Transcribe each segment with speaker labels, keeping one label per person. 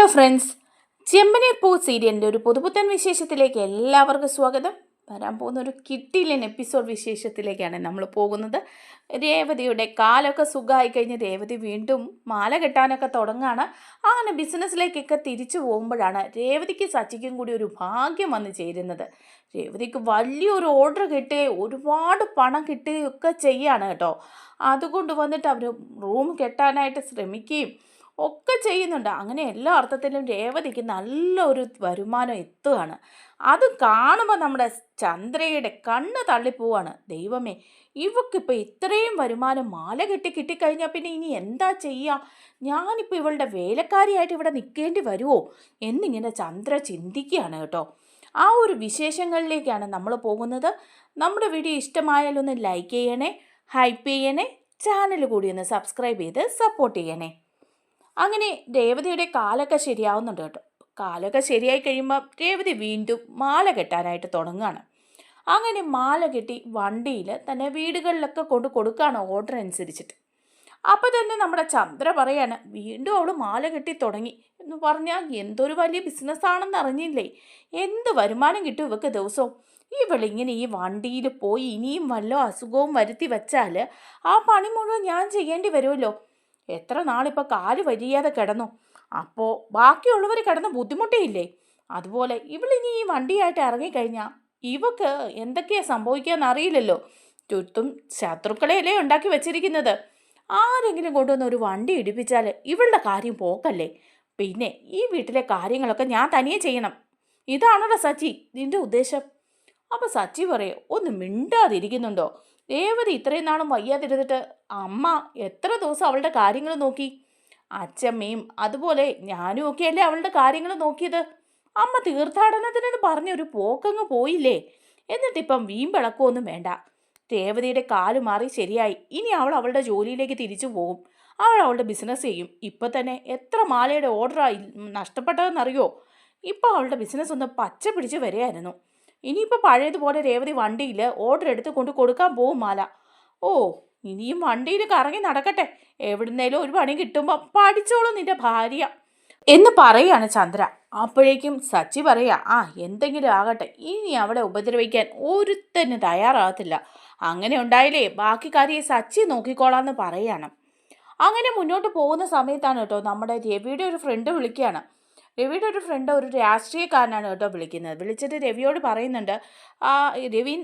Speaker 1: Hello friends ചെമ്പനീർ പൂ സീരിയലിന്റെ ഒരു പുതുപുത്തൻ വിശേഷത്തിലേക്ക് എല്ലാവർക്കും സ്വാഗതം. വരാൻ പോകുന്ന ഒരു കിട്ടിയില്ലൻ എപ്പിസോഡ് വിശേഷത്തിലേക്കാണ് നമ്മൾ പോകുന്നത്. രേവതിയുടെ കാലൊക്കെ സുഖമായി കഴിഞ്ഞ് രേവതി വീണ്ടും മാല കെട്ടാനൊക്കെ തുടങ്ങുകയാണ് അങ്ങനെ ബിസിനസ്സിലേക്കൊക്കെ തിരിച്ചു പോകുമ്പോഴാണ് രേവതിക്ക് സച്ചിക്കും കൂടി ഒരു ഭാഗ്യം വന്ന് ചേരുന്നത്. രേവതിക്ക് വലിയൊരു ഓർഡർ കിട്ടുകയും ഒരുപാട് പണം കിട്ടുകയൊക്കെ ചെയ്യാണ് കേട്ടോ. അതുകൊണ്ട് വന്നിട്ട് അവർ റൂം കെട്ടാനായിട്ട് ശ്രമിക്കുകയും ഒക്കെ ചെയ്യുന്നുണ്ട്. അങ്ങനെ എല്ലാ അർത്ഥത്തിലും രേവതിക്ക് നല്ലൊരു വരുമാനം എത്തുകയാണ്. അത് കാണുമ്പോൾ നമ്മുടെ ചന്ദ്രയുടെ കണ്ണ് തള്ളിപ്പോവാണ്. ദൈവമേ ഇവക്കിപ്പോൾ ഇത്രയും വരുമാനം മാല കെട്ടി കിട്ടിക്കഴിഞ്ഞാൽ പിന്നെ ഇനി എന്താ ചെയ്യുക ഞാനിപ്പോൾ ഇവളുടെ വേലക്കാരിയായിട്ട് ഇവിടെ നിൽക്കേണ്ടി വരുമോ എന്നിങ്ങനെ ചന്ദ്ര ചിന്തിക്കുകയാണ് കേട്ടോ. ആ ഒരു വിശേഷങ്ങളിലേക്കാണ് നമ്മൾ പോകുന്നത്. നമ്മുടെ വീഡിയോ ഇഷ്ടമായാലൊന്ന് ലൈക്ക് ചെയ്യണേ ഹൈപ്പ് ചെയ്യണേ ചാനൽ കൂടി ഒന്ന് സബ്സ്ക്രൈബ് ചെയ്ത് സപ്പോർട്ട് ചെയ്യണേ. അങ്ങനെ രേവതിയുടെ കാലൊക്കെ ശരിയാവുന്നുണ്ട് കേട്ടോ. കാലൊക്കെ ശരിയായി കഴിയുമ്പോൾ രേവതി വീണ്ടും മാല കെട്ടാനായിട്ട് തുടങ്ങുകയാണ് അങ്ങനെ മാല കെട്ടി വണ്ടിയിൽ തന്നെ വീടുകളിലൊക്കെ കൊണ്ട് കൊടുക്കുകയാണ് ഓർഡർ അനുസരിച്ചിട്ട്. അപ്പോൾ തന്നെ നമ്മുടെ ചന്ദ്ര പറയാണ് വീണ്ടും അവൾ മാല കെട്ടി തുടങ്ങി. എന്ന് പറഞ്ഞാൽ എന്തൊരു വലിയ ബിസിനസ്സാണെന്ന് അറിഞ്ഞില്ലേ? എന്ത് വരുമാനം കിട്ടും ഇവക്ക് ദിവസവും? ഇവളിങ്ങനെ ഈ വണ്ടിയിൽ പോയി ഇനിയും വല്ല അസുഖവും വരുത്തി വച്ചാൽ ആ പണി മുഴുവൻ ഞാൻ ചെയ്യേണ്ടി വരുമല്ലോ? എത്ര നാളിപ്പോൾ കാൽ വരിയാതെ കിടന്നു? അപ്പോൾ ബാക്കിയുള്ളവർ കിടന്ന് ബുദ്ധിമുട്ടിയില്ലേ? അതുപോലെ ഇവളിനി ഈ വണ്ടിയായിട്ട് ഇറങ്ങിക്കഴിഞ്ഞാൽ ഇവക്ക് എന്തൊക്കെയാ സംഭവിക്കാന്ന് അറിയില്ലല്ലോ. ചുറ്റും ശത്രുക്കളെയല്ലേ ഉണ്ടാക്കി വെച്ചിരിക്കുന്നത്. ആരെങ്കിലും കൊണ്ടുവന്ന് ഒരു വണ്ടി ഇടിപ്പിച്ചാൽ ഇവളുടെ കാര്യം പോക്കല്ലേ? പിന്നെ ഈ വീട്ടിലെ കാര്യങ്ങളൊക്കെ ഞാൻ തനിയെ ചെയ്യണം. ഇതാണോടാ സച്ചി നിന്റെ ഉദ്ദേശം. അപ്പോൾ സച്ചി പറയും ഒന്ന് മിണ്ടാതിരിക്കുന്നുണ്ടോ? രേവതി ഇത്രയും നാളും വയ്യാതിരുന്നിട്ട് അമ്മ എത്ര ദിവസം അവളുടെ കാര്യങ്ങൾ നോക്കി? അച്ഛമ്മയും അതുപോലെ ഞാനും ഒക്കെയല്ലേ അവളുടെ കാര്യങ്ങൾ നോക്കിയത്? അമ്മ തീർത്ഥാടനത്തിനെന്ന് പറഞ്ഞൊരു പോക്കങ്ങ് പോയില്ലേ? എന്നിട്ടിപ്പം വീമ്പിളക്കമൊന്നും വേണ്ട. രേവതിയുടെ കാൽ മാറി ശരിയായി. ഇനി അവൾ അവളുടെ ജോലിയിലേക്ക് തിരിച്ചു പോകും അവൾ അവളുടെ ബിസിനസ് ചെയ്യും. ഇപ്പം തന്നെ എത്ര മാലയുടെ ഓർഡറായി നഷ്ടപ്പെട്ടതെന്നറിയോ? ഇപ്പോൾ അവളുടെ ബിസിനസ് ഒന്ന് പച്ച പിടിച്ച് വരികയായിരുന്നു ഇനിയിപ്പോൾ പഴയതുപോലെ രേവതി വണ്ടിയിൽ ഓർഡർ എടുത്ത് കൊണ്ട് കൊടുക്കാൻ പോവും മാല. ഓ ഇനിയും വണ്ടിയിൽ കറങ്ങി നടക്കട്ടെ. എവിടുന്നേലും ഒരു പണി കിട്ടുമ്പോൾ പഠിച്ചോളൂ നിന്റെ ഭാര്യ. എന്ന് പറയുകയാണ് ചന്ദ്ര. അപ്പോഴേക്കും സച്ചി പറയാ ആ എന്തെങ്കിലും ആകട്ടെ. ഇനി അവളെ ഉപദ്രവിക്കാൻ ഒരുത്തന് തയ്യാറാകത്തില്ല. അങ്ങനെ ഉണ്ടായില്ലേ ബാക്കി കാര്യം സച്ചി നോക്കിക്കോളാന്ന് പറയാണ്. അങ്ങനെ മുന്നോട്ട് പോകുന്ന സമയത്താണ് കേട്ടോ നമ്മുടെ രവിയുടെ ഒരു ഫ്രണ്ട് വിളിക്കുകയാണ് രവിയുടെ ഒരു ഫ്രണ്ട് ഒരു രാഷ്ട്രീയക്കാരനാണ് കേട്ടോ വിളിക്കുന്നത്. വിളിച്ചിട്ട് രവിയോട് പറയുന്നുണ്ട് ആ രവി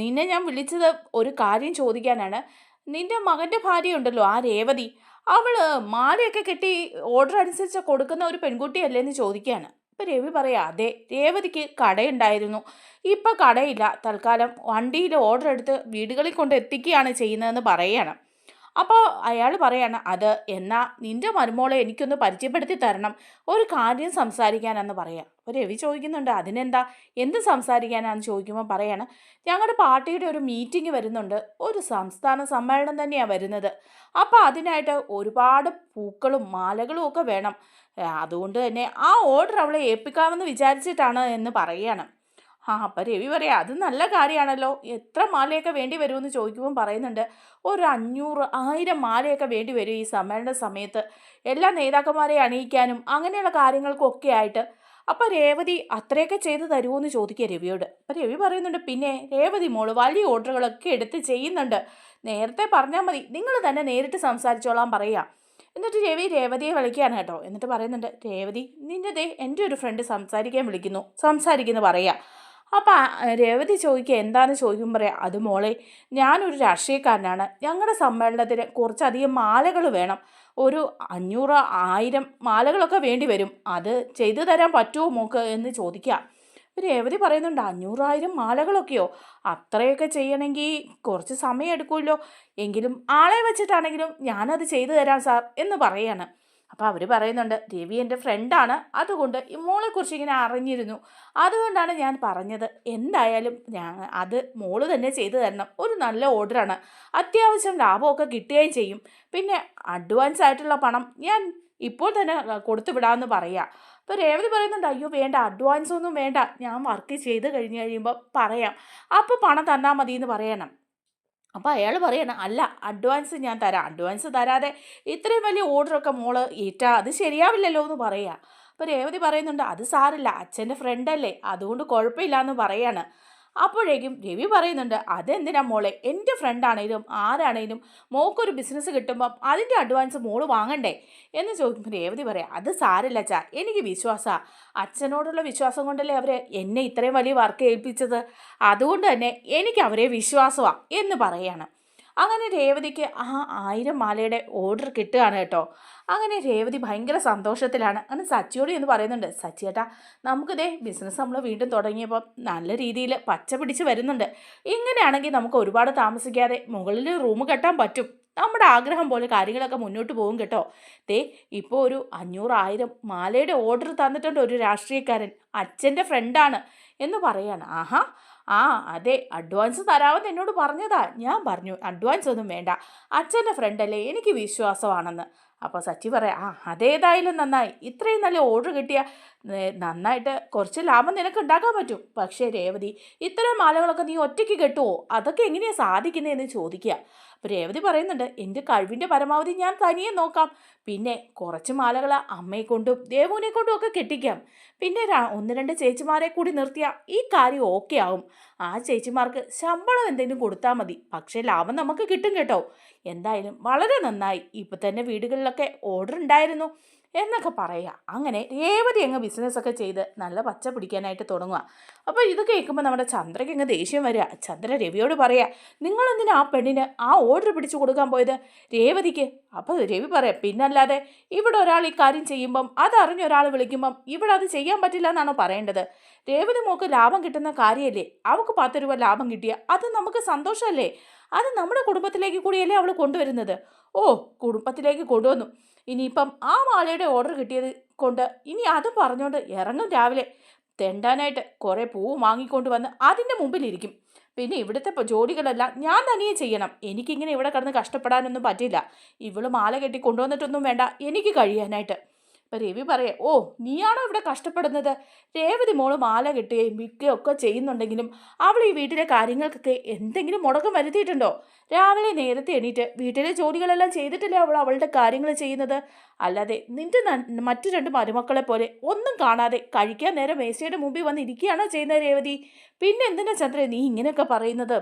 Speaker 1: നിന്നെ ഞാൻ വിളിച്ചത് ഒരു കാര്യം ചോദിക്കാനാണ്. നിന്റെ മകന്റെ ഭാര്യ ഉണ്ടല്ലോ ആ രേവതി. അവൾ മാലയൊക്കെ കെട്ടി ഓർഡർ അനുസരിച്ച് കൊടുക്കുന്ന ഒരു പെൺകുട്ടിയല്ലേ എന്ന് ചോദിക്കുകയാണ്. ഇപ്പം രവി പറയാം അതെ രേവതിക്ക് കടയുണ്ടായിരുന്നു. ഇപ്പം കടയില്ല. തൽക്കാലം വണ്ടിയിൽ ഓർഡർ എടുത്ത് വീടുകളിൽ കൊണ്ട് എത്തിക്കുകയാണ് ചെയ്യുന്നതെന്ന് പറയുകയാണ്. അപ്പോൾ അയാൾ പറയാണ് അത് എന്നാ നിന്റെ മരുമോളെ എനിക്കൊന്ന് പരിചയപ്പെടുത്തി തരണം. ഒരു കാര്യം സംസാരിക്കാനെന്ന് പറയാം. അപ്പോൾ രവി ചോദിക്കുന്നുണ്ട് അതിനെന്താ? എന്ത് സംസാരിക്കാനാന്ന്? ചോദിക്കുമ്പോൾ പറയാണ് ഞങ്ങളുടെ പാർട്ടിയുടെ ഒരു മീറ്റിംഗ് വരുന്നുണ്ട്. ഒരു സംസ്ഥാന സമ്മേളനം തന്നെയാണ് വരുന്നത്. അപ്പോൾ അതിനായിട്ട് ഒരുപാട് പൂക്കളും മാലകളും ഒക്കെ വേണം. അതുകൊണ്ട് തന്നെ ആ ഓർഡർ അവളെ ഏൽപ്പിക്കാമെന്ന് വിചാരിച്ചിട്ടാണ് എന്ന് പറയുകയാണ് ആ അപ്പം രവി പറയാം അത് നല്ല കാര്യമാണല്ലോ എത്ര മാലയൊക്കെ വേണ്ടി വരുമെന്ന് ചോദിക്കുമ്പോൾ പറയുന്നുണ്ട്. ഒരു അഞ്ഞൂറ് ആയിരം മാലയൊക്കെ വേണ്ടി വരും ഈ സമ്മേളന സമയത്ത്. എല്ലാ നേതാക്കന്മാരെ അണിയിക്കാനും അങ്ങനെയുള്ള കാര്യങ്ങൾക്കൊക്കെ ആയിട്ട്. അപ്പം രേവതി അത്രയൊക്കെ ചെയ്ത് തരുമോ എന്ന് ചോദിക്കുക രവിയോട്. അപ്പം രവി പറയുന്നുണ്ട് പിന്നെ രേവതി മോൾ വലിയ ഓർഡറുകളൊക്കെ എടുത്ത് ചെയ്യുന്നുണ്ട്. നേരത്തെ പറഞ്ഞാൽ മതി. നിങ്ങൾ തന്നെ നേരിട്ട് സംസാരിച്ചോളാൻ പറയാം. എന്നിട്ട് രവി രേവതിയെ വിളിക്കുകയാണ് കേട്ടോ. എന്നിട്ട് പറയുന്നുണ്ട് രേവതി നിന്റെ ദേ എന്റെ ഒരു ഫ്രണ്ട് സംസാരിക്കാൻ വിളിക്കുന്നു. സംസാരിക്കുന്നു പറയാം. അപ്പം രേവതി ചോദിക്കുക എന്താണ്? ചോദിക്കും പറയാം അത് മോളെ ഞാനൊരു രാഷ്ട്രീയക്കാരനാണ്. ഞങ്ങളുടെ സമ്മേളനത്തിന് കുറച്ചധികം മാലകൾ വേണം. ഒരു അഞ്ഞൂറ് ആയിരം മാലകളൊക്കെ വേണ്ടി വരും. അത് ചെയ്തു തരാൻ പറ്റുമോ മോക്ക്? എന്ന് ചോദിക്കുക രേവതി പറയുന്നുണ്ട് അഞ്ഞൂറായിരം മാലകളൊക്കെയോ? അത്രയൊക്കെ ചെയ്യണമെങ്കിൽ കുറച്ച് സമയം എടുക്കുമല്ലോ എങ്കിലും ആളെ വെച്ചിട്ടാണെങ്കിലും ഞാനത് ചെയ്തു തരാം സാർ എന്ന് പറയാണ്. അപ്പോൾ അവർ പറയുന്നുണ്ട് ദേവി എന്റെ ഫ്രണ്ടാണ് അതുകൊണ്ട് മോളെക്കുറിച്ച് ഇങ്ങനെ അറിഞ്ഞിരുന്നു. അതുകൊണ്ടാണ് ഞാൻ പറഞ്ഞത്. എന്തായാലും ഞാൻ അത് മോൾ തന്നെ ചെയ്തു തരണം. ഒരു നല്ല ഓർഡറാണ് അത്യാവശ്യം ലാഭമൊക്കെ കിട്ടുകയും ചെയ്യും. പിന്നെ അഡ്വാൻസ് ആയിട്ടുള്ള പണം ഞാൻ ഇപ്പോൾ തന്നെ കൊടുത്തു വിടാമെന്ന് പറയാം. അപ്പോൾ രേവതി പറയുന്നുണ്ട് അയ്യോ വേണ്ട. അഡ്വാൻസ് ഒന്നും വേണ്ട. ഞാൻ വർക്ക് ചെയ്ത് കഴിഞ്ഞ് കഴിയുമ്പോൾ പറയാം. അപ്പോൾ പണം തന്നാൽ മതി എന്ന് പറയണം. അപ്പോൾ അയാൾ പറയണം അല്ല അഡ്വാൻസ് ഞാൻ തരാം. അഡ്വാൻസ് തരാതെ ഇത്രയും വലിയ ഓർഡറൊക്കെ മോൾ ഏറ്റാ അത് ശരിയാവില്ലല്ലോ എന്ന് പറയുക അപ്പോൾ രേവതി പറയുന്നുണ്ട് അത് സാറില്ല അച്ഛന്റെ ഫ്രണ്ടല്ലേ അതുകൊണ്ട് കുഴപ്പമില്ല എന്ന് പറയാണ്. അപ്പോഴേക്കും രവി പറയുന്നുണ്ട് അതെന്തിനാ മോളെ? എന്റെ ഫ്രണ്ടാണേലും ആരാണേലും മോക്കൊരു ബിസിനസ് കിട്ടുമ്പം അതിന്റെ അഡ്വാൻസ് മോൾ വാങ്ങണ്ടേ? എന്ന് ചോദിക്കുമ്പോൾ രേവതി പറയാം അത് സാരില്ല അച്ഛാ എനിക്ക് വിശ്വാസമാണ് അച്ഛനോടുള്ള വിശ്വാസം കൊണ്ടല്ലേ അവർ എന്നെ ഇത്രയും വലിയ വർക്ക് ഏൽപ്പിച്ചത്? അതുകൊണ്ട് തന്നെ എനിക്ക് അവരെ വിശ്വാസമാണ് എന്ന് പറയാണ്. അങ്ങനെ രേവതിക്ക് ആ ആയിരം മാലയുടെ ഓർഡർ കിട്ടുകയാണ് കേട്ടോ. അങ്ങനെ രേവതി ഭയങ്കര സന്തോഷത്തിലാണ്. അങ്ങനെ സച്ചിയോട് എന്ന് പറയുന്നുണ്ട് സച്ചിയേട്ടാ നമുക്കിതേ ബിസിനസ് നമ്മൾ വീണ്ടും തുടങ്ങിയപ്പോൾ നല്ല രീതിയിൽ പച്ച പിടിച്ച് വരുന്നുണ്ട്. ഇങ്ങനെയാണെങ്കിൽ നമുക്ക് ഒരുപാട് താമസിക്കാതെ മുകളിൽ റൂം കെട്ടാൻ പറ്റും. നമ്മുടെ ആഗ്രഹം പോലെ കാര്യങ്ങളൊക്കെ മുന്നോട്ട് പോകും കേട്ടോ. ദേ ഇപ്പോൾ ഒരു അഞ്ഞൂറായിരം മാലയുടെ ഓർഡർ തന്നിട്ടുണ്ട് ഒരു രാഷ്ട്രീയക്കാരൻ. അച്ഛന്റെ ഫ്രണ്ടാണ് എന്ന് പറയാണ്. ആഹാ ആ അതെ അഡ്വാൻസ് തരാമെന്ന് എന്നോട് പറഞ്ഞതാ. ഞാൻ പറഞ്ഞു അഡ്വാൻസ് ഒന്നും വേണ്ട. അച്ഛന്റെ ഫ്രണ്ടല്ലേ എനിക്ക് വിശ്വാസമാണെന്ന്. അപ്പോൾ സച്ചി പറയാം ആ അതേതായാലും നന്നായി. ഇത്രയും നല്ല ഓർഡർ കിട്ടിയ നന്നായിട്ട് കുറച്ച് ലാഭം നിനക്ക് ഉണ്ടാക്കാൻ പറ്റും. പക്ഷേ രേവതി ഇത്രയും മാലകളൊക്കെ നീ ഒറ്റയ്ക്ക് കെട്ടുമോ അതൊക്കെ എങ്ങനെയാണ് സാധിക്കുന്നതെന്ന് ചോദിക്കുക. അപ്പോൾ രേവതി പറയുന്നുണ്ട് എന്റെ കഴിവിന്റെ പരമാവധി ഞാൻ തനിയെ നോക്കാം. പിന്നെ കുറച്ച് മാലകൾ അമ്മയെ കൊണ്ടും ദേവുവിനെ കൊണ്ടും ഒക്കെ കെട്ടിക്കാം. പിന്നെ ഒന്ന് രണ്ട് ചേച്ചിമാരെ കൂടി നിർത്തിയാൽ ഈ കാര്യം ഓക്കെ ആവും. ആ ചേച്ചിമാർക്ക് ശമ്പളം എന്തെങ്കിലും കൊടുത്താൽ മതി. പക്ഷേ ലാഭം നമുക്ക് കിട്ടും കേട്ടോ. എന്തായാലും വളരെ നന്നായി ഇപ്പം തന്നെ വീടുകളിലൊക്കെ ഓർഡർ ഉണ്ടായിരുന്നു എന്നൊക്കെ പറയുക. അങ്ങനെ രേവതി അങ്ങ് ബിസിനസ്സൊക്കെ ചെയ്ത് നല്ല പച്ച പിടിക്കാനായിട്ട് തുടങ്ങുക. അപ്പോൾ ഇത് കേൾക്കുമ്പോൾ നമ്മുടെ ചന്ദ്രയ്ക്ക് അങ്ങ് ദേഷ്യം വരിക. ചന്ദ്ര രവിയോട് പറയുക നിങ്ങളെന്തിനാ ആ പെണ്ണിന് ആ ഓർഡർ പിടിച്ചു കൊടുക്കാൻ പോയത്? രേവതിക്ക് അപ്പോൾ രവി പറയാം പിന്നല്ലാതെ ഇവിടെ ഒരാൾ ഈ കാര്യം ചെയ്യുമ്പം അതറിഞ്ഞ ഒരാൾ വിളിക്കുമ്പം ഇവിടെ അത് ചെയ്യാൻ പറ്റില്ല എന്നാണോ പറയേണ്ടത്? രേവതി മോക്ക് ലാഭം കിട്ടുന്ന കാര്യമല്ലേ? അവൾക്ക് പത്ത് രൂപ ലാഭം കിട്ടിയ അത് നമുക്ക് സന്തോഷമല്ലേ? അത് നമ്മുടെ കുടുംബത്തിലേക്ക് കൂടിയല്ലേ അവൾ കൊണ്ടുവരുന്നത്? ഓ കുടുംബത്തിലേക്ക് കൊണ്ടുവന്നു. ഇനിയിപ്പം ആ മാലയുടെ ഓർഡർ കിട്ടിയത് കൊണ്ട് ഇനി അത് പറഞ്ഞുകൊണ്ട് ഇറങ്ങും രാവിലെ. തെണ്ടാനായിട്ട് കുറേ പൂവ് വാങ്ങിക്കൊണ്ട് വന്ന് അതിന്റെ മുമ്പിലിരിക്കും. പിന്നെ ഇവിടുത്തെ ജോലികളെല്ലാം ഞാൻ തനിയെ ചെയ്യണം. എനിക്കിങ്ങനെ ഇവിടെ കിടന്ന് കഷ്ടപ്പെടാനൊന്നും പറ്റില്ല. ഇവൾ മാല കെട്ടി കൊണ്ടുവന്നിട്ടൊന്നും വേണ്ട. എനിക്ക് കഴിയാനായിട്ട്. അപ്പം രവി പറയേ ഓ നീയാണോ ഇവിടെ കഷ്ടപ്പെടുന്നത്? രേവതി മോൾ മാല കിട്ടുകയും വിൽക്കുകയും ഒക്കെ ചെയ്യുന്നുണ്ടെങ്കിലും അവൾ ഈ വീട്ടിലെ കാര്യങ്ങൾക്കൊക്കെ എന്തെങ്കിലും മുടക്കം വരുത്തിയിട്ടുണ്ടോ? രാവിലെ നേരത്തെ എണീറ്റ് വീട്ടിലെ ജോലികളെല്ലാം ചെയ്തിട്ടില്ലേ അവൾ അവളുടെ കാര്യങ്ങൾ ചെയ്യുന്നത്? അല്ലാതെ നിന്റെ മറ്റു രണ്ട് മരുമക്കളെ പോലെ ഒന്നും കാണാതെ കഴിക്കാൻ നേരം മേശയുടെ മുമ്പിൽ വന്ന് ഇരിക്കുകയാണോ ചെയ്യുന്നത് രേവതി? പിന്നെ എന്തിനാ ചന്ദ്രൻ നീ ഇങ്ങനെയൊക്കെ പറയുന്നത്?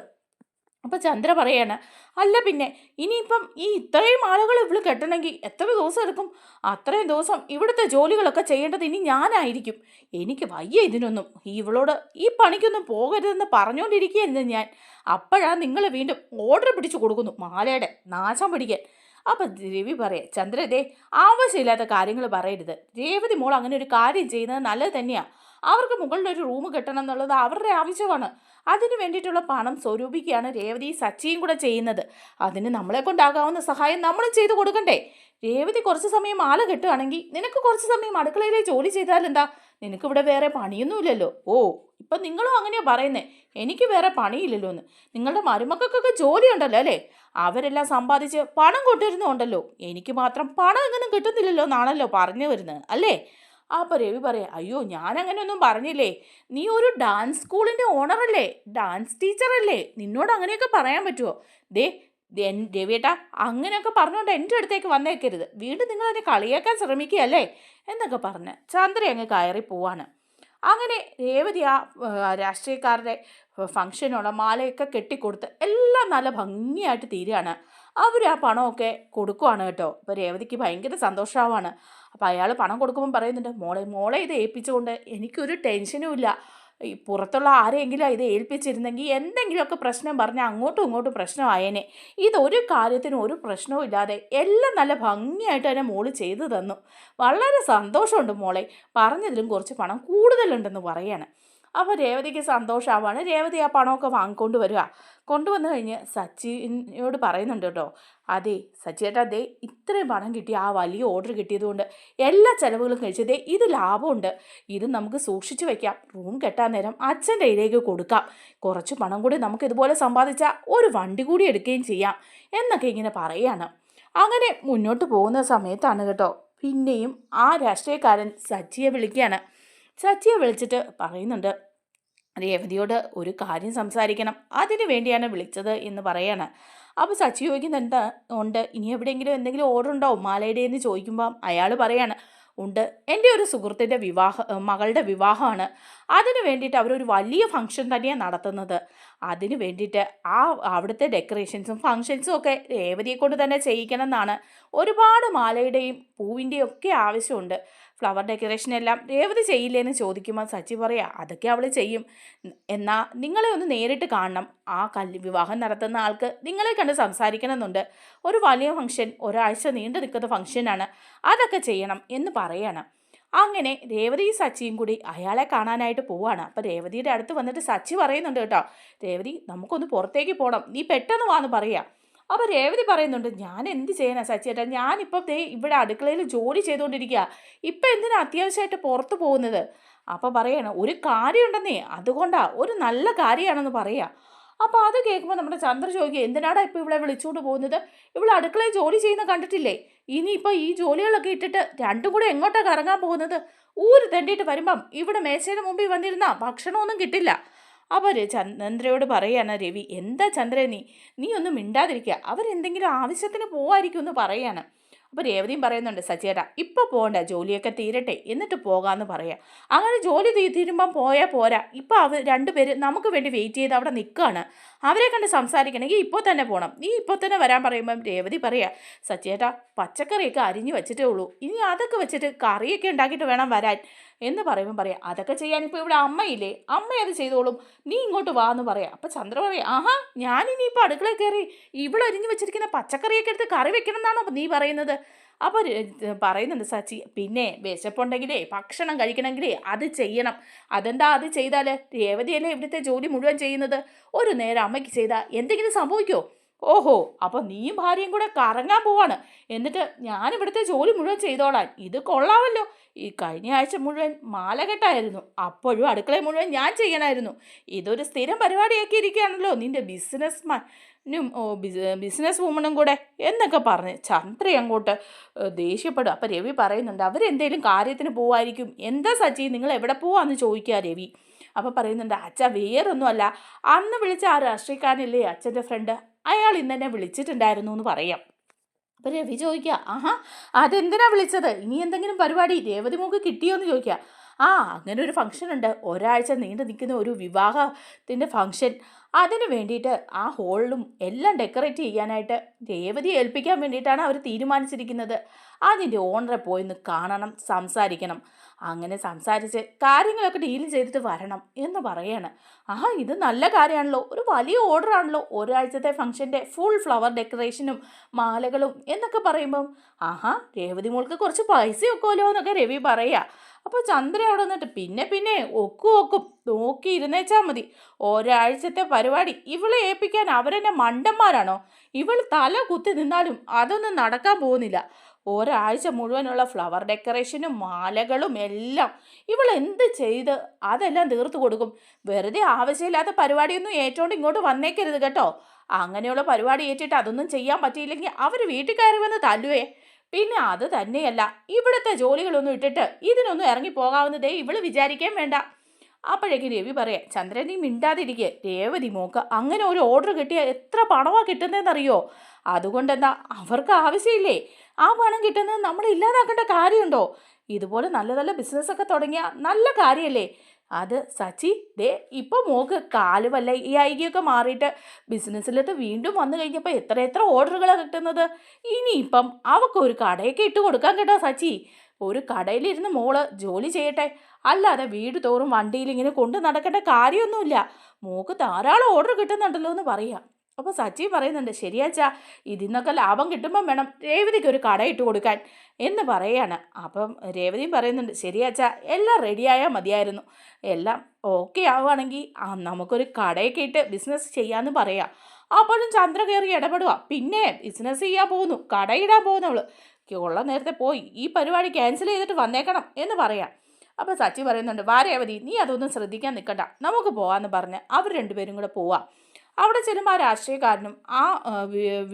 Speaker 1: അപ്പോൾ ചന്ദ്ര പറയാണ് അല്ല പിന്നെ ഇനിയിപ്പം ഈ ഇത്രയും ആളുകൾ ഇവൾ കെട്ടണമെങ്കിൽ എത്ര ദിവസം എടുക്കും? അത്രയും ദിവസം ഇവിടുത്തെ ജോലികളൊക്കെ ചെയ്യേണ്ടത് ഇനി ഞാനായിരിക്കും. എനിക്ക് വയ്യ ഇതിനൊന്നും. ഇവളോട് ഈ പണിക്കൊന്നും പോകരുതെന്ന് പറഞ്ഞുകൊണ്ടിരിക്കുകയായിരുന്നു ഞാൻ. അപ്പോഴാണ് നിങ്ങൾ വീണ്ടും ഓർഡർ പിടിച്ചു കൊടുക്കുന്നു മാലയുടെ നാശം പിടിക്കാൻ. അപ്പം രവി പറയാം ചന്ദ്രതേ ആവശ്യമില്ലാത്ത കാര്യങ്ങൾ പറയരുത്. രേവതി മോൾ അങ്ങനെ ഒരു കാര്യം ചെയ്യുന്നത് നല്ലത് തന്നെയാണ് അവർക്ക് മുകളിൽ ഒരു റൂം കിട്ടണം എന്നുള്ളത് അവരുടെ ആവശ്യമാണ്. അതിന് വേണ്ടിയിട്ടുള്ള പണം സ്വരൂപിക്കുകയാണ് രേവതി സച്ചിയും കൂടെ ചെയ്യുന്നത്. അതിന് നമ്മളെ കൊണ്ടാകാവുന്ന സഹായം നമ്മളും ചെയ്തു കൊടുക്കണ്ടേ? രേവതി കുറച്ച് സമയം ആൾ കെട്ടുകയാണെങ്കിൽ നിനക്ക് കുറച്ച് സമയം അടുക്കളയിലെ ജോലി ചെയ്താൽ എന്താ? നിനക്കിവിടെ വേറെ പണിയൊന്നുമില്ലല്ലോ. ഓ ഇപ്പം നിങ്ങളും അങ്ങനെയാണ് പറയുന്നേ. എനിക്ക് വേറെ പണിയില്ലല്ലോ എന്ന്. നിങ്ങളുടെ മരുമക്കൾക്കൊക്കെ ജോലി ഉണ്ടല്ലോ അല്ലേ? അവരെല്ലാം സമ്പാദിച്ച് പണം കൊണ്ടുവരുന്നുണ്ടല്ലോ. എനിക്ക് മാത്രം പണം എങ്ങനെ കിട്ടുന്നില്ലല്ലോ എന്നാണല്ലോ പറഞ്ഞു വരുന്നത്. അല്ലേ? അപ്പോൾ രവി പറയാം. അയ്യോ ഞാനങ്ങനെയൊന്നും പറഞ്ഞില്ലേ? നീ ഒരു ഡാൻസ് സ്കൂളിന്റെ ഓണറല്ലേ ഡാൻസ് ടീച്ചറല്ലേ നിന്നോട് അങ്ങനെയൊക്കെ പറയാൻ പറ്റുമോ ദേ രവിയേട്ടാ അങ്ങനെയൊക്കെ പറഞ്ഞുകൊണ്ട് എന്റെ അടുത്തേക്ക് വന്നേക്കരുത്. വീണ്ടും നിങ്ങൾ എന്നെ കളിയാക്കാൻ ശ്രമിക്കുകയല്ലേ എന്നൊക്കെ പറഞ്ഞ് ചന്ദ്ര അങ്ങ് കയറി പോവാണ്. അങ്ങനെ രേവതി ആ രാഷ്ട്രീയക്കാരുടെ ഫംഗ്ഷനുള്ള മാലയൊക്കെ കെട്ടിക്കൊടുത്ത് എല്ലാം നല്ല ഭംഗിയായിട്ട് തീരുകയാണ്. അവർ ആ പണമൊക്കെ കൊടുക്കുവാണ് കേട്ടോ. അപ്പോൾ രേവതിക്ക് ഭയങ്കര സന്തോഷമാവാണ് അപ്പോൾ അയാൾ പണം കൊടുക്കുമ്പോൾ പറയുന്നുണ്ട് മോളെ മോളെ ഇത് ഏൽപ്പിച്ചുകൊണ്ട് എനിക്കൊരു ടെൻഷനും ഇല്ല. ഈ പുറത്തുള്ള ആരെങ്കിലും ഇത് ഏൽപ്പിച്ചിരുന്നെങ്കിൽ എന്തെങ്കിലുമൊക്കെ പ്രശ്നം പറഞ്ഞാൽ അങ്ങോട്ടും ഇങ്ങോട്ടും പ്രശ്നമായേനെ. ഇതൊരു കാര്യത്തിനും ഒരു പ്രശ്നവും ഇല്ലാതെ എല്ലാം നല്ല ഭംഗിയായിട്ട് തന്നെ മോൾ ചെയ്തു തന്നു. വളരെ സന്തോഷമുണ്ട് മോളെ. പറഞ്ഞതിലും കുറച്ച് പണം കൂടുതലുണ്ടെന്ന് പറയാണ്. അപ്പോൾ രേവതിക്ക് സന്തോഷമാവാണ് രേവതി ആ പണമൊക്കെ വാങ്ങിക്കൊണ്ട് വരിക. കൊണ്ടുവന്നു കഴിഞ്ഞ് സച്ചിനോട് പറയുന്നുണ്ട് കേട്ടോ അതെ സച്ചിയേട്ടാ അതെ ഇത്രയും പണം കിട്ടി ആ വലിയ ഓർഡർ കിട്ടിയതുകൊണ്ട് എല്ലാ ചിലവുകളും കഴിച്ചതേ ഇത് ലാഭമുണ്ട്. ഇത് നമുക്ക് സൂക്ഷിച്ചു വയ്ക്കാം റൂം കെട്ടാൻ നേരം അച്ഛന്റെ കയ്യിലേക്ക് കൊടുക്കാം. കുറച്ച് പണം കൂടി നമുക്ക് ഇതുപോലെ സമ്പാദിച്ചാൽ ഒരു വണ്ടി കൂടി എടുക്കുകയും ചെയ്യാം എന്നൊക്കെ ഇങ്ങനെ പറയാണ് അങ്ങനെ മുന്നോട്ട് പോകുന്ന സമയത്താണ് കേട്ടോ പിന്നെയും ആ രാഷ്ട്രീയക്കാരൻ സച്ചിയെ വിളിക്കുകയാണ്. സച്ചിയെ വിളിച്ചിട്ട് പറയുന്നുണ്ട്. രേവതിയോട് ഒരു കാര്യം സംസാരിക്കണം. അതിനു വേണ്ടിയാണ് വിളിച്ചത് എന്ന് പറയാണ്. അപ്പോൾ സച്ചി ചോദിക്കുന്നുണ്ട് ഉണ്ട് ഇനി എവിടെയെങ്കിലും എന്തെങ്കിലും ഓർഡർ ഉണ്ടോ? മാലയുടെ എന്ന് ചോദിക്കുമ്പോൾ അയാൾ പറയാണ് ഉണ്ട്. എന്റെ ഒരു സുഹൃത്തിന്റെ വിവാഹ മകളുടെ വിവാഹമാണ്. അതിന് വേണ്ടിയിട്ട് അവരൊരു വലിയ ഫംഗ്ഷൻ തന്നെയാണ് നടത്തുന്നത്. അതിന് വേണ്ടിയിട്ട് ആ അവിടുത്തെ ഡെക്കറേഷൻസും ഫങ്ഷൻസും ഒക്കെ രേവതിയെ കൊണ്ട് തന്നെ ചെയ്യിക്കണം എന്നാണ്. ഒരുപാട് മാലയുടെയും പൂവിന്റെയും ഒക്കെ ആവശ്യമുണ്ട്. ഫ്ലവർ ഡെക്കറേഷൻ എല്ലാം രേവതി ചെയ്യില്ലേന്ന് ചോദിക്കുമ്പോൾ സച്ചി പറയാ അതൊക്കെ അവൾ ചെയ്യും. എന്നാൽ നിങ്ങളെ ഒന്ന് നേരിട്ട് കാണണം. ആ കല്ല് വിവാഹം നടത്തുന്ന ആൾക്ക് നിങ്ങളെ കണ്ട് സംസാരിക്കണമെന്നുണ്ട്. ഒരു വലിയ ഫംഗ്ഷൻ ഒരാഴ്ച നീണ്ടു നിൽക്കുന്ന ഫംഗ്ഷനാണ് അതൊക്കെ ചെയ്യണം എന്ന് പറയണം. അങ്ങനെ രേവതി സച്ചിയും കൂടി അയാളെ കാണാനായിട്ട് പോവാണ്. അപ്പോൾ രേവതിയുടെ അടുത്ത് വന്നിട്ട് സച്ചി പറയുന്നുണ്ട് കേട്ടോ രേവതി നമുക്കൊന്ന് പുറത്തേക്ക് പോകണം നീ പെട്ടെന്ന് വാന്ന് പറയാം. അപ്പോൾ രേവതി പറയുന്നുണ്ട് ഞാൻ എന്ത് ചെയ്യാനാ സച്ചിയേട്ടാ? ഞാനിപ്പം ദേ ഇവിടെ അടുക്കളയിൽ ജോലി ചെയ്തുകൊണ്ടിരിക്കുക ഇപ്പം എന്തിനാ അത്യാവശ്യമായിട്ട് പുറത്ത് പോകുന്നത്? അപ്പോൾ പറയണം ഒരു കാര്യമുണ്ടെന്നേ അതുകൊണ്ടാ ഒരു നല്ല കാര്യമാണെന്ന് പറയുക അപ്പോൾ അത് കേൾക്കുമ്പോൾ നമ്മുടെ ചന്ദ്ര ചോദിക്കുക എന്തിനാടാ ഇപ്പോൾ ഇവിടെ വിളിച്ചുകൊണ്ട് പോകുന്നത്? ഇവിടെ അടുക്കളയിൽ ജോലി ചെയ്യുന്ന കണ്ടിട്ടില്ലേ? ഇനിയിപ്പോൾ ഈ ജോലികളൊക്കെ ഇട്ടിട്ട് രണ്ടും കൂടെ എങ്ങോട്ടാണ് കറങ്ങാൻ പോകുന്നത്? ഊര് തെണ്ടിയിട്ട് വരുമ്പം ഇവിടെ മേശയുടെ മുമ്പിൽ വന്നിരുന്ന ഭക്ഷണമൊന്നും കിട്ടില്ല. അപ്പോൾ ചന്ദ്രയോട് പറയാണ് രവി എന്താ ചന്ദ്ര നീ? നീ ഒന്നും മിണ്ടാതിരിക്കുക. അവരെന്തെങ്കിലും ആവശ്യത്തിന് പോവായിരിക്കും എന്ന് പറയാണ്. അപ്പോൾ രേവതിയും പറയുന്നുണ്ട് സച്ചേട്ടാ ഇപ്പോൾ പോകണ്ട ജോലിയൊക്കെ തീരട്ടെ എന്നിട്ട് പോകാമെന്ന് പറയാം. അങ്ങനെ ജോലി തീരുമ്പം പോയാൽ പോരാ. ഇപ്പോൾ അവർ രണ്ടുപേര് നമുക്ക് വേണ്ടി വെയിറ്റ് ചെയ്ത് അവിടെ നിൽക്കുകയാണ് അവരെ കണ്ട് സംസാരിക്കണമെങ്കിൽ ഇപ്പോൾ തന്നെ പോകണം നീ ഇപ്പോൾ തന്നെ വരാൻ പറയുമ്പം രേവതി പറയാ സച്ചേട്ടാ പച്ചക്കറിയൊക്കെ അരിഞ്ഞു വെച്ചിട്ടേ ഉള്ളൂ. ഇനി അതൊക്കെ വെച്ചിട്ട് കറിയൊക്കെ ഉണ്ടാക്കിയിട്ട് വേണം വരാൻ. എന്ന് പറയുമ്പോൾ പറയാം അതൊക്കെ ചെയ്യാൻ ഇപ്പോൾ ഇവിടെ അമ്മയില്ലേ? അമ്മ അത് ചെയ്തോളും. നീ ഇങ്ങോട്ട് വാ എന്ന് പറയാം. അപ്പം ചന്ദ്ര പറയാം ആഹാ ഞാനിനിയിപ്പോൾ അടുക്കള കയറി ഇവിടെ അരിഞ്ഞ് വെച്ചിരിക്കുന്ന പച്ചക്കറിയൊക്കെ എടുത്ത് കറി വെക്കണം എന്നാണോ നീ പറയുന്നത്? അപ്പോൾ പറയുന്നുണ്ട് സച്ചി പിന്നെ വിശപ്പുണ്ടെങ്കിലേ ഭക്ഷണം കഴിക്കണമെങ്കിലേ അത് ചെയ്യണം. അതെന്താ അത് ചെയ്താൽ രേവതിയല്ലേ ഇവിടുത്തെ ജോലി മുഴുവൻ ചെയ്യുന്നത്? ഒരു നേരം അമ്മയ്ക്ക് ചെയ്താൽ എന്തെങ്കിലും സംഭവിക്കുമോ ഓഹോ അപ്പോൾ നീയും ഭാര്യയും കൂടെ കറങ്ങാൻ പോവാണ്. എന്നിട്ട് ഞാൻ ഇവിടുത്തെ ജോലി മുഴുവൻ ചെയ്തോളാൻ. ഇത് കൊള്ളാമല്ലോ ഈ കഴിഞ്ഞ ആഴ്ച മുഴുവൻ മാലകെട്ടായിരുന്നു അപ്പോഴും അടുക്കള മുഴുവൻ ഞാൻ ചെയ്യണമായിരുന്നു ഇതൊരു സ്ഥിരം പരിപാടിയാക്കി ഇരിക്കുകയാണല്ലോ നിന്റെ ബിസിനസ് നും ഓ ബിസിനസ് വുമണും കൂടെ എന്നൊക്കെ പറഞ്ഞ് ചന്ദ്ര അങ്ങോട്ട് ദേഷ്യപ്പെടും. അപ്പം രവി പറയുന്നുണ്ട് അവരെന്തേലും കാര്യത്തിന് പോവായിരിക്കും. എന്താ സച്ചി നിങ്ങൾ എവിടെ പോവാന്ന് ചോദിക്കുക രവി. അപ്പം പറയുന്നുണ്ട് അച്ഛ വേറൊന്നുമല്ല. അന്ന് വിളിച്ച ആ രാഷ്ട്രീയക്കാരനില്ലേ അച്ഛന്റെ ഫ്രണ്ട് അയാൾ ഇന്ന് എന്നെ വിളിച്ചിട്ടുണ്ടായിരുന്നു എന്ന് പറയാം. അപ്പം രവി ചോദിക്കുക ആഹാ അതെന്തിനാ വിളിച്ചത്? ഇനി എന്തെങ്കിലും പരിപാടി രേവതി മൂക്ക് കിട്ടിയോ എന്ന് ചോദിക്കുക ആ അങ്ങനെ ഒരു ഫംഗ്ഷൻ ഉണ്ട് ഒരാഴ്ച നീണ്ടു നിൽക്കുന്ന ഒരു വിവാഹത്തിന്റെ ഫംഗ്ഷൻ. അതിന് വേണ്ടിയിട്ട് ആ ഹോളിലും എല്ലാം ഡെക്കറേറ്റ് ചെയ്യാനായിട്ട് രേവതി ഏൽപ്പിക്കാൻ വേണ്ടിയിട്ടാണ് അവർ തീരുമാനിച്ചിരിക്കുന്നത്. അതിന്റെ ഓണറെ പോയിന്ന് കാണണം സംസാരിക്കണം. അങ്ങനെ സംസാരിച്ച് കാര്യങ്ങളൊക്കെ ഡീൽ ചെയ്തിട്ട് വരണം എന്ന് പറയാണ്. ആഹാ ഇത് നല്ല കാര്യമാണല്ലോ. ഒരു വലിയ ഓർഡർ ആണല്ലോ. ഒരാഴ്ചത്തെ ഫംഗ്ഷന്റെ ഫുൾ ഫ്ലവർ ഡെക്കറേഷനും മാലകളും എന്നൊക്കെ പറയുമ്പം ആഹാ രേവതി മോൾക്ക് കുറച്ച് പൈസ വെക്കുമല്ലോ എന്നൊക്കെ രവി പറയുക അപ്പോൾ ചന്ദ്ര അവിടെ നിന്നിട്ട് പിന്നെ പിന്നെ ഒക്കും ഒക്കും നോക്കി ഇരുന്നേച്ചാൽ മതി. ഒരാഴ്ചത്തെ പരിപാടി ഇവളെ ഏൽപ്പിക്കാൻ അവരെന്നെ മണ്ടന്മാരാണോ? ഇവൾ തല കുത്തി നിന്നാലും അതൊന്നും നടക്കാൻ പോകുന്നില്ല. ഒരാഴ്ച മുഴുവനുള്ള ഫ്ലവർ ഡെക്കറേഷനും മാലകളും എല്ലാം ഇവൾ എന്ത് ചെയ്ത് അതെല്ലാം തീർത്തു കൊടുക്കും? വെറുതെ ആവശ്യമില്ലാത്ത പരിപാടിയൊന്നും ഏറ്റോണ്ട് ഇങ്ങോട്ട് വന്നേക്കരുത് കേട്ടോ. അങ്ങനെയുള്ള പരിപാടി ഏറ്റിട്ട് അതൊന്നും ചെയ്യാൻ പറ്റിയില്ലെങ്കിൽ അവർ വീട്ടിൽ കയറി വന്ന് തല്ലുവേ. പിന്നെ അത് തന്നെയല്ല ഇവിടുത്തെ ജോലികളൊന്നും ഇട്ടിട്ട് ഇതിനൊന്നും ഇറങ്ങി പോകാവുന്നതേ ഇവൾ വിചാരിക്കാൻ വേണ്ട. അപ്പോഴേക്കും രവി പറയാം ചന്ദ്രൻ നീ മിണ്ടാതിരിക്കുക രേവതി മോക്ക് അങ്ങനെ ഒരു ഓർഡർ കിട്ടിയാൽ എത്ര പണമാണ് കിട്ടുന്നതെന്നറിയോ അതുകൊണ്ടെന്താ അവർക്ക് ആവശ്യമില്ലേ? ആ പണം കിട്ടുന്നത് നമ്മൾ ഇല്ലാതാക്കേണ്ട കാര്യമുണ്ടോ? ഇതുപോലെ നല്ല നല്ല ബിസിനസ്സൊക്കെ തുടങ്ങിയ നല്ല കാര്യമല്ലേ അത് സച്ചി ദേ ഇപ്പോൾ മോക്ക് കാൽ വല്ല ഈ ഐകിയൊക്കെ മാറിയിട്ട് ബിസിനസ്സിലിട്ട് വീണ്ടും വന്നു കഴിഞ്ഞപ്പോൾ എത്ര എത്ര ഓർഡറുകളാണ് കിട്ടുന്നത്. ഇനിയിപ്പം അവക്കൊരു കടയൊക്കെ ഇട്ട് കൊടുക്കാൻ കേട്ടോ സച്ചി. ഒരു കടയിലിരുന്ന് മോൾ ജോലി ചെയ്യട്ടെ. അല്ലാതെ വീട് തോറും വണ്ടിയിൽ ഇങ്ങനെ കൊണ്ട് നടക്കേണ്ട കാര്യമൊന്നുമില്ല. മോക്ക് ധാരാളം ഓർഡർ കിട്ടുന്നുണ്ടല്ലോ എന്ന് പറയാം. അപ്പോൾ സച്ചി പറയുന്നുണ്ട് ശരിയാച്ചാ ഇതിൽ നിന്നൊക്കെ ലാഭം കിട്ടുമ്പം വേണം രേവതിക്ക് ഒരു കട ഇട്ട് കൊടുക്കാൻ എന്ന് പറയാണ്. അപ്പം രേവതിയും പറയുന്നുണ്ട് ശരിയാച്ചാ എല്ലാം റെഡിയായാൽ മതിയായിരുന്നു. എല്ലാം ഓക്കെ ആവുകയാണെങ്കിൽ ആ നമുക്കൊരു കടയൊക്കെ ഇട്ട് ബിസിനസ് ചെയ്യാന്ന് പറയാം. അപ്പോഴും ചന്ദ്ര കയറി ഇടപെടുക പിന്നെ ബിസിനസ് ചെയ്യാൻ പോകുന്നു. കടയിടാൻ പോകുന്നവൾ ഉള്ള നേരത്തെ പോയി. ഈ പരിപാടി ക്യാൻസൽ ചെയ്തിട്ട് വന്നേക്കണം എന്ന് പറയാം. അപ്പോൾ സച്ചി പറയുന്നുണ്ട് വാരേവതി നീ അതൊന്നും ശ്രദ്ധിക്കാൻ നിൽക്കണ്ട നമുക്ക് പോകാമെന്ന് പറഞ്ഞ് അവർ രണ്ടുപേരും കൂടെ പോവാം. അവിടെ ചെല്ലുമ്പോൾ ആ രാഷ്ട്രീയക്കാരനും ആ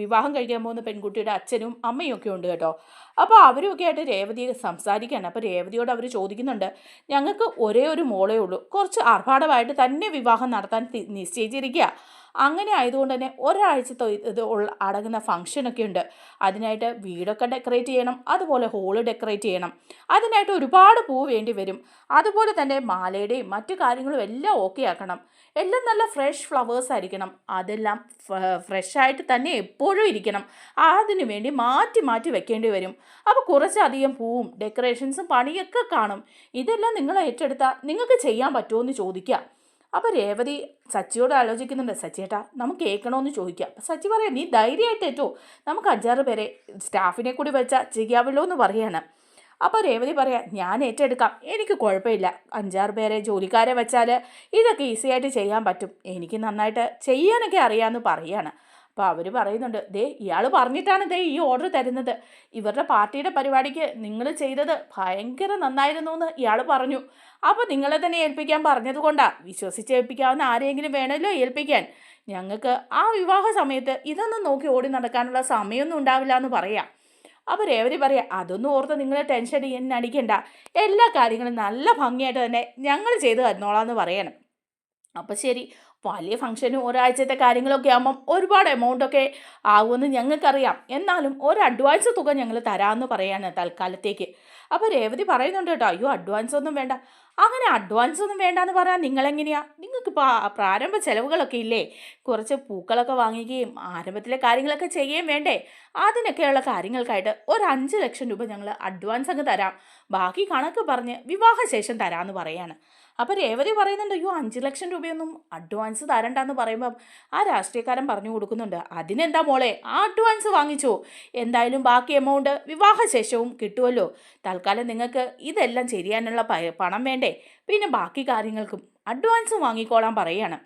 Speaker 1: വിവാഹം കഴിക്കാൻ പോകുന്ന പെൺകുട്ടിയുടെ അച്ഛനും അമ്മയും ഒക്കെ ഉണ്ട് കേട്ടോ. അപ്പോൾ അവരുമൊക്കെ ആയിട്ട് രേവതിയെ സംസാരിക്കുകയാണ് അപ്പോൾ രേവതിയോട് അവർ ചോദിക്കുന്നുണ്ട് ഞങ്ങൾക്ക് ഒരേ ഒരു മോളേ ഉള്ളൂ. കുറച്ച് ആർഭാടമായിട്ട് തന്നെ വിവാഹം നടത്താൻ നിശ്ചയിച്ചിരിക്കുക അങ്ങനെ ആയതുകൊണ്ട് തന്നെ ഒരാഴ്ചത്തെ ഇത് അടങ്ങുന്ന ഫംഗ്ഷനൊക്കെ ഉണ്ട്. അതിനായിട്ട് വീടൊക്കെ ഡെക്കറേറ്റ് ചെയ്യണം അതുപോലെ ഹോൾ ഡെക്കറേറ്റ് ചെയ്യണം. അതിനായിട്ട് ഒരുപാട് പൂ വേണ്ടി വരും. അതുപോലെ തന്നെ മാലയുടെയും മറ്റു കാര്യങ്ങളും എല്ലാം ഓക്കെ ആക്കണം. എല്ലാം നല്ല ഫ്രഷ് ഫ്ലവേഴ്സ് ആയിരിക്കണം. അതെല്ലാം ഫ്രഷായിട്ട് തന്നെ എപ്പോഴും ഇരിക്കണം. അതിനു വേണ്ടി മാറ്റി മാറ്റി വെക്കേണ്ടി വരും. അപ്പോൾ കുറച്ചധികം പൂവും ഡെക്കറേഷൻസും പണിയൊക്കെ കാണും. ഇതെല്ലാം നിങ്ങൾ ഏറ്റെടുത്താൽ നിങ്ങൾക്ക് ചെയ്യാൻ പറ്റുമോ എന്ന് ചോദിക്കുക അപ്പോൾ രേവതി സച്ചിയോട് ആലോചിക്കുന്നുണ്ട് സച്ചിയേട്ടാ നമുക്ക് കേൾക്കണമെന്ന് ചോദിക്കാം. അപ്പം സച്ചി പറയാം നീ ധൈര്യമായിട്ട് ഏറ്റോ നമുക്ക് അഞ്ചാറ് പേരെ സ്റ്റാഫിനെ കൂടി വെച്ചാൽ ചെയ്യാവുള്ളൂ എന്ന് പറയാണ്. അപ്പോൾ രേവതി പറയാം ഞാൻ ഏറ്റെടുക്കാം. എനിക്ക് കുഴപ്പമില്ല. അഞ്ചാറ് പേരെ ജോലിക്കാരെ വെച്ചാൽ ഇതൊക്കെ ഈസിയായിട്ട് ചെയ്യാൻ പറ്റും. എനിക്ക് നന്നായിട്ട് ചെയ്യാനൊക്കെ അറിയാമെന്ന് പറയാണ്. അപ്പോൾ അവർ പറയുന്നുണ്ട് ദേ ഇയാൾ പറഞ്ഞിട്ടാണ് ദേ ഈ ഓർഡർ തരുന്നത്. ഇവരുടെ പാർട്ടിയുടെ പരിപാടിക്ക് നിങ്ങൾ ചെയ്തത് ഭയങ്കര നന്നായിരുന്നു എന്ന് ഇയാൾ പറഞ്ഞു. അപ്പോൾ നിങ്ങളെ തന്നെ ഏൽപ്പിക്കാൻ പറഞ്ഞതുകൊണ്ടാണ് വിശ്വസിച്ച് ഏൽപ്പിക്കാവുന്ന ആരെങ്കിലും വേണമല്ലോ ഏൽപ്പിക്കാൻ. ഞങ്ങൾക്ക് ആ വിവാഹ സമയത്ത് ഇതൊന്നും നോക്കി ഓടി നടക്കാനുള്ള സമയമൊന്നും ഉണ്ടാവില്ല എന്ന് പറയാം. അപ്പോൾ രേവതി പറയാം അതൊന്നും ഓർത്ത് നിങ്ങൾ ടെൻഷൻ ചെയ്യാൻ അടിക്കണ്ട. എല്ലാ കാര്യങ്ങളും നല്ല ഭംഗിയായിട്ട് തന്നെ ഞങ്ങൾ ചെയ്തു തന്നോളാം എന്ന് പറയണം. അപ്പോൾ ശരി വലിയ ഫംഗ്ഷനും ഒരാഴ്ചത്തെ കാര്യങ്ങളൊക്കെ ആകുമ്പം ഒരുപാട് എമൗണ്ടൊക്കെ ആകുമെന്ന് ഞങ്ങൾക്കറിയാം. എന്നാലും ഒരു അഡ്വാൻസ് തുക ഞങ്ങൾ തരാമെന്ന് പറയാണ് തൽക്കാലത്തേക്ക്. അപ്പോൾ രേവതി പറയുന്നുണ്ട് കേട്ടോ അയ്യോ അഡ്വാൻസ് ഒന്നും വേണ്ട. അങ്ങനെ അഡ്വാൻസ് ഒന്നും വേണ്ടാന്ന് പറഞ്ഞാൽ നിങ്ങളെങ്ങനെയാ? നിങ്ങൾക്ക് പ്രാരംഭ ചിലവുകളൊക്കെ ഇല്ലേ? കുറച്ച് പൂക്കളൊക്കെ വാങ്ങിക്കുകയും ആരംഭത്തിലെ കാര്യങ്ങളൊക്കെ ചെയ്യുകയും വേണ്ടേ? അതിനൊക്കെയുള്ള കാര്യങ്ങൾക്കായിട്ട് ഒരു അഞ്ച് ലക്ഷം രൂപ ഞങ്ങൾ അഡ്വാൻസ് അങ്ങ് തരാം. ബാക്കി കണക്ക് പറഞ്ഞ് വിവാഹശേഷം തരാമെന്ന് പറയാണ്. അപ്പോൾ രേവതി പറയുന്നുണ്ട് അയ്യോ അഞ്ച് ലക്ഷം രൂപയൊന്നും അഡ്വാൻസ് തരണ്ടെന്ന് പറയുമ്പം ആ രാഷ്ട്രീയക്കാരൻ പറഞ്ഞു കൊടുക്കുന്നുണ്ട് അതിനെന്താ മോളെ ആ അഡ്വാൻസ് വാങ്ങിച്ചോ എന്തായാലും ബാക്കി എമൗണ്ട് വിവാഹശേഷവും കിട്ടുമല്ലോ തൽക്കാലം നിങ്ങൾക്ക് ഇതെല്ലാം ചെയ്യാനുള്ള പണം വേണ്ടേ പിന്നെ ബാക്കി കാര്യങ്ങൾക്കും അഡ്വാൻസ് വാങ്ങിക്കോളാൻ പറയുകയാണ്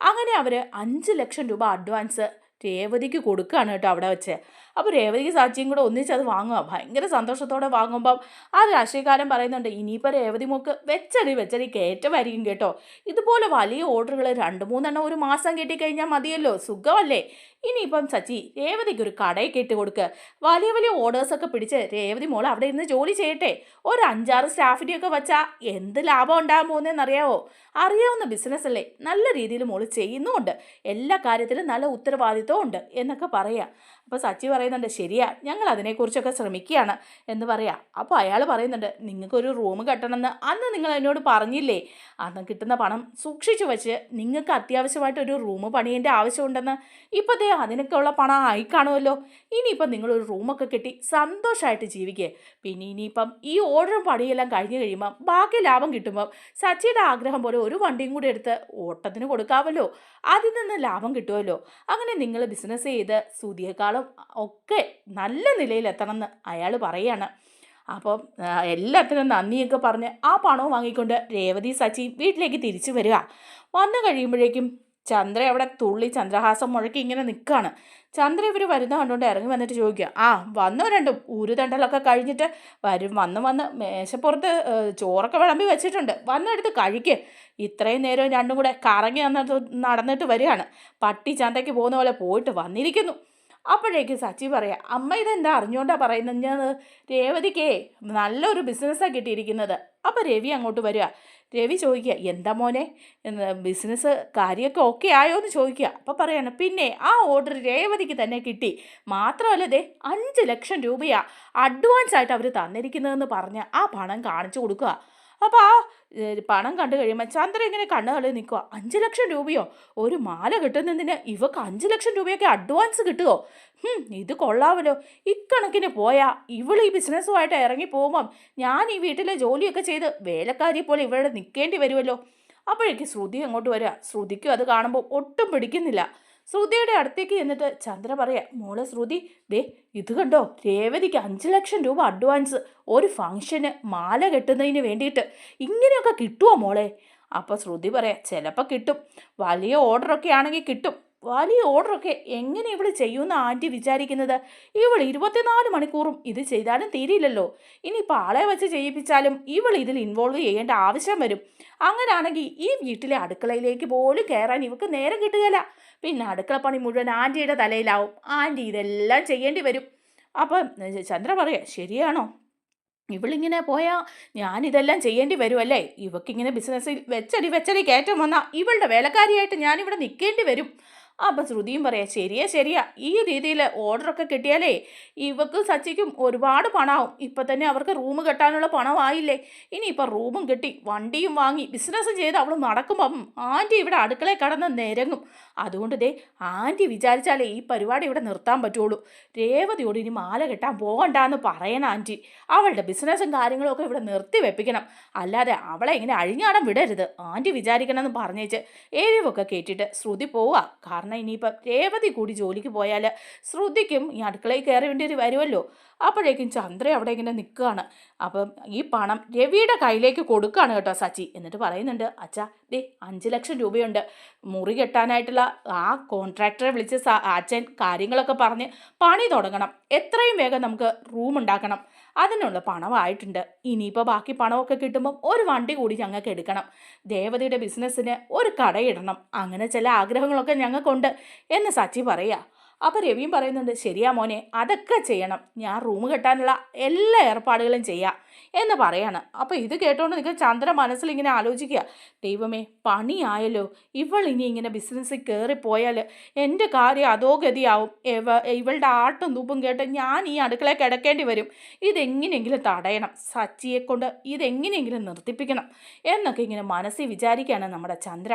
Speaker 1: അങ്ങനെ അവർ അഞ്ച് ലക്ഷം രൂപ അഡ്വാൻസ് രേവതിക്ക് കൊടുക്കുകയാണ് കേട്ടോ അവിടെ വെച്ച്. അപ്പോൾ രേവതിക്ക് സാക്ഷിയും കൂടെ ഒന്നിച്ച് അത് വാങ്ങുക ഭയങ്കര സന്തോഷത്തോടെ വാങ്ങുമ്പം ആ രാഷ്ട്രീയക്കാരൻ പറയുന്നുണ്ട് ഇനിയിപ്പോൾ രേവതി മോക്ക് വെച്ചടി വെച്ചടി കയറ്റമായിരിക്കും കേട്ടോ. ഇതുപോലെ വലിയ ഓർഡറുകൾ രണ്ട് മൂന്നെണ്ണം ഒരു മാസം കിട്ടിക്കഴിഞ്ഞാൽ മതിയല്ലോ സുഖമല്ലേ? ഇനിയിപ്പം സച്ചി രേവതിക്ക് ഒരു കടയിൽ കെട്ടി കൊടുക്കുക വലിയ വലിയ ഓർഡേഴ്സൊക്കെ പിടിച്ച് രേവതി മോൾ അവിടെ ഇരുന്ന് ജോലി ചെയ്യട്ടെ. ഒരു അഞ്ചാറ് സ്റ്റാഫിനെയൊക്കെ വെച്ചാൽ എന്ത് ലാഭം ഉണ്ടാകാൻ പോകുന്നതെന്നറിയാവോ അറിയാവുന്ന ബിസിനസ് അല്ലേ? നല്ല രീതിയിൽ മോൾ ചെയ്യുന്നുമുണ്ട്. എല്ലാ കാര്യത്തിലും നല്ല ഉത്തരവാദിത്വം ഉണ്ട് എന്നൊക്കെ പറയാം. അപ്പോൾ സച്ചി പറയുന്നുണ്ട് ശരിയാ ഞങ്ങൾ അതിനെക്കുറിച്ചൊക്കെ ശ്രമിക്കുകയാണ് എന്ന് പറയാം. അപ്പോൾ അയാൾ പറയുന്നുണ്ട് നിങ്ങൾക്കൊരു റൂം കെട്ടണമെന്ന് അന്ന് നിങ്ങൾ എന്നോട് പറഞ്ഞില്ലേ? അന്ന് കിട്ടുന്ന പണം സൂക്ഷിച്ചു വെച്ച് നിങ്ങൾക്ക് അത്യാവശ്യമായിട്ട് ഒരു റൂം പണിയേണ്ട ആവശ്യമുണ്ടെന്ന്. ഇപ്പോൾ ദേ അതിനൊക്കെ ഉള്ള പണം ആയി കാണുമല്ലോ. ഇനിയിപ്പം നിങ്ങളൊരു റൂമൊക്കെ കിട്ടി സന്തോഷമായിട്ട് ജീവിക്കുക പിന്നെ ഇനിയിപ്പം ഈ ഓർഡറും പണിയെല്ലാം കഴിഞ്ഞ് കഴിയുമ്പം ബാക്കി ലാഭം കിട്ടുമ്പം സച്ചിയുടെ ആഗ്രഹം പോലെ ഒരു വണ്ടിയും കൂടി എടുത്ത് ഓട്ടത്തിന് കൊടുക്കാമല്ലോ അതിൽ നിന്ന് ലാഭം കിട്ടുമല്ലോ. അങ്ങനെ നിങ്ങൾ ബിസിനസ് ചെയ്ത് സുതിയേക്കാളും ഒക്കെ നല്ല നിലയിലെത്തണം എന്ന് അയാൾ പറയാണ്. അപ്പം എല്ലാത്തിനും നന്ദിയൊക്കെ പറഞ്ഞ് ആ പണവും വാങ്ങിക്കൊണ്ട് രേവതി സച്ചി വീട്ടിലേക്ക് തിരിച്ചു വരിക. വന്നു കഴിയുമ്പോഴേക്കും ചന്ദ്ര അവിടെ തുള്ളി ചന്ദ്രഹാസം മുഴക്കി ഇങ്ങനെ നിൽക്കുകയാണ് ചന്ദ്ര ഇവർ വരുന്ന കണ്ടുകൊണ്ട് ഇറങ്ങി വന്നിട്ട് ചോദിക്കുക ആ വന്നോ രണ്ടും? ഊരുതണ്ടലൊക്കെ കഴിഞ്ഞിട്ട് വരും. വന്ന് വന്ന് മേശപ്പുറത്ത് ചോറൊക്കെ വിളമ്പി വെച്ചിട്ടുണ്ട്. വന്നെടുത്ത് കഴിക്ക്. ഇത്രയും നേരം രണ്ടും കൂടെ കറങ്ങി നടന്നിട്ട് വരികയാണ്. പട്ടി ചന്തയ്ക്ക് പോകുന്ന പോലെ പോയിട്ട് വന്നിരിക്കുന്നു. അപ്പോഴേക്ക് സച്ചി പറയാം അമ്മ ഇതെന്താ അറിഞ്ഞുകൊണ്ടാണ് പറയുന്നത് ഞാൻ രേവതിക്കേ നല്ലൊരു ബിസിനസ്സാണ് കിട്ടിയിരിക്കുന്നത്. അപ്പോൾ രവി അങ്ങോട്ട് വരിക രവി ചോദിക്കുക എന്താ മോനെ ബിസിനസ് കാര്യമൊക്കെ ഓക്കെ ആയോ എന്ന് ചോദിക്കുക. അപ്പോൾ പറയാണ് പിന്നെ ആ ഓർഡർ രേവതിക്ക് തന്നെ കിട്ടി. മാത്രമല്ല ദേ അഞ്ച് ലക്ഷം രൂപയാണ് അഡ്വാൻസ് ആയിട്ട് അവർ തന്നിരിക്കുന്നതെന്ന് പറഞ്ഞ് ആ പണം കാണിച്ചു കൊടുക്കുക. അപ്പോൾ ആ പണം കണ്ടു കഴിയുമ്പോൾ ചന്ദ്രൻ ഇങ്ങനെ കണ്ണു കളി നിൽക്കുക അഞ്ച് ലക്ഷം രൂപയോ? ഒരു മാല കിട്ടുന്നതിന് ഇവക്ക് അഞ്ച് ലക്ഷം രൂപയൊക്കെ അഡ്വാൻസ് കിട്ടുമോ ഇത് കൊള്ളാമല്ലോ ഇക്കണക്കിന് പോയാൽ ഇവൾ ഈ ബിസിനസ്സുമായിട്ട് ഇറങ്ങി പോകുമ്പം ഞാൻ ഈ വീട്ടിലെ ജോലിയൊക്കെ ചെയ്ത് വേലക്കാരി പോലെ ഇവിടെ നിൽക്കേണ്ടി വരുമല്ലോ അപ്പോഴേക്ക് ശ്രുതി അങ്ങോട്ട് വരിക ശ്രുതിക്കും അത് കാണുമ്പോൾ ഒട്ടും പിടിക്കുന്നില്ല. ശ്രുതിയുടെ അടുത്തേക്ക് എന്നിട്ട് ചന്ദ്ര പറയാ മോളെ ശ്രുതി ദേ ഇത് കണ്ടോ? രേവതിക്ക് അഞ്ച് ലക്ഷം രൂപ അഡ്വാൻസ് ഒരു ഫംഗ്ഷന് മാല കെട്ടുന്നതിന് വേണ്ടിയിട്ട് ഇങ്ങനെയൊക്കെ കിട്ടുമോ മോളെ? അപ്പോൾ ശ്രുതി പറയാം ചിലപ്പോൾ കിട്ടും. വലിയ ഓർഡറൊക്കെ ആണെങ്കിൽ കിട്ടും. വലിയ ഓർഡറൊക്കെ എങ്ങനെ ഇവൾ ചെയ്യുമെന്ന് ആന്റി വിചാരിക്കുന്നത്? ഇവൾ ഇരുപത്തിനാല് മണിക്കൂറും ഇത് ചെയ്താലും തീരില്ലല്ലോ. ഇനിയിപ്പോൾ ആളെ വെച്ച് ചെയ്യിപ്പിച്ചാലും ഇവൾ ഇതിൽ ഇൻവോൾവ് ചെയ്യേണ്ട ആവശ്യം വരും. അങ്ങനെയാണെങ്കിൽ ഈ വീട്ടിലെ അടുക്കളയിലേക്ക് പോലും കയറാൻ ഇവക്ക് നേരം കിട്ടുകയില്ല. പിന്നെ അടുക്കള പണി മുഴുവൻ ആന്റിയുടെ തലയിലാവും. ആന്റി ഇതെല്ലാം ചെയ്യേണ്ടി വരും. അപ്പം ചന്ദ്ര പറയാം ശരിയാണോ? ഇവളിങ്ങനെ പോയാൽ ഞാനിതെല്ലാം ചെയ്യേണ്ടി വരുമല്ലേ ഇവക്കിങ്ങനെ ബിസിനസ്സിൽ വെച്ചടി വെച്ചടി കയറ്റം വന്നാൽ ഇവളുടെ വേലക്കാരിയായിട്ട് ഞാനിവിടെ നിൽക്കേണ്ടി വരും. അപ്പം ശ്രുതിയും പറയാം ശരിയാ ശരിയാ ഈ രീതിയിൽ ഓർഡറൊക്കെ കിട്ടിയാലേ ഇവക്കും സച്ചിക്കും ഒരുപാട് പണമാവും ഇപ്പം തന്നെ അവർക്ക് റൂം കെട്ടാനുള്ള പണമായില്ലേ ഇനിയിപ്പോൾ റൂമും കിട്ടി വണ്ടിയും വാങ്ങി ബിസിനസ് ചെയ്ത് അവൾ നടക്കുമ്പം ആന്റി ഇവിടെ അടുക്കളയിൽ കടന്ന് നിരങ്ങും അതുകൊണ്ട് ദേ ആന്റി വിചാരിച്ചാലേ ഈ പരിപാടി ഇവിടെ നിർത്താൻ പറ്റുള്ളൂ. രേവതിയോട് ഇനി മാല കെട്ടാൻ പോകണ്ടെന്ന് പറയണം ആന്റി അവളുടെ ബിസിനസ്സും കാര്യങ്ങളും ഒക്കെ ഇവിടെ നിർത്തി വെപ്പിക്കണം. അല്ലാതെ അവളെ ഇങ്ങനെ അഴിഞ്ഞാടം വിടരുത്. ആന്റി വിചാരിക്കണമെന്ന് പറഞ്ഞേച്ച് എരിവൊക്കെ കേട്ടിട്ട് ശ്രുതി പോവുക കാരണം ഇനിയിപ്പം രേവതി കൂടി ജോലിക്ക് പോയാൽ ശ്രുതിക്കും ഈ അടുക്കളയിൽ കയറി വേണ്ടി വരുമല്ലോ അപ്പോഴേക്കും ചന്ദ്ര അവിടെ ഇങ്ങനെ നിൽക്കുകയാണ് അപ്പം ഈ പണം രവിയുടെ കയ്യിലേക്ക് കൊടുക്കുകയാണ് കേട്ടോ സച്ചി. എന്നിട്ട് പറയുന്നുണ്ട് അച്ഛാ ദേ അഞ്ച് ലക്ഷം രൂപയുണ്ട്. മുറി കെട്ടാനായിട്ടുള്ള ആ കോൺട്രാക്ടറെ വിളിച്ച് അച്ഛൻ കാര്യങ്ങളൊക്കെ പറഞ്ഞ് പണി തുടങ്ങണം. എത്രയും വേഗം നമുക്ക് റൂം ഉണ്ടാക്കണം. അതിനുള്ള പണമായിട്ടുണ്ട്. ഇനിയിപ്പോൾ ബാക്കി പണമൊക്കെ കിട്ടുമ്പം ഒരു വണ്ടി കൂടി ഞങ്ങൾക്ക് എടുക്കണം. ദേവതയുടെ ബിസിനസ്സിന് ഒരു കടയിടണം അങ്ങനെ ചില ആഗ്രഹങ്ങളൊക്കെ ഞങ്ങൾക്കുണ്ട് എന്ന് സച്ചി പറയുക. അപ്പോൾ രവിയും പറയുന്നുണ്ട് ശരിയാ മോനെ അതൊക്കെ ചെയ്യണം. ഞാൻ റൂം കെട്ടാനുള്ള എല്ലാ ഏർപ്പാടുകളും ചെയ്യാം എന്ന് പറയാണ്. അപ്പോൾ ഇത് കേട്ടോണ്ട് നിങ്ങൾ ചന്ദ്ര മനസ്സിൽ ഇങ്ങനെ ആലോചിക്കുക ദൈവമേ പണിയായല്ലോ. ഇവൾ ഇനി ഇങ്ങനെ ബിസിനസ്സിൽ കയറിപ്പോയാൽ എന്റെ കാര്യം അതോ ഗതിയാവും. ഇവ ഇവളുടെ ആട്ടും തൂപ്പും കേട്ട് ഞാൻ ഈ അടുക്കളയിൽ കിടക്കേണ്ടി വരും. ഇതെങ്ങനെയെങ്കിലും തടയണം. സച്ചിയെ കൊണ്ട് ഇതെങ്ങനെയെങ്കിലും നിർത്തിപ്പിക്കണം എന്നൊക്കെ ഇങ്ങനെ മനസ്സിൽ വിചാരിക്കുകയാണ് നമ്മുടെ ചന്ദ്ര.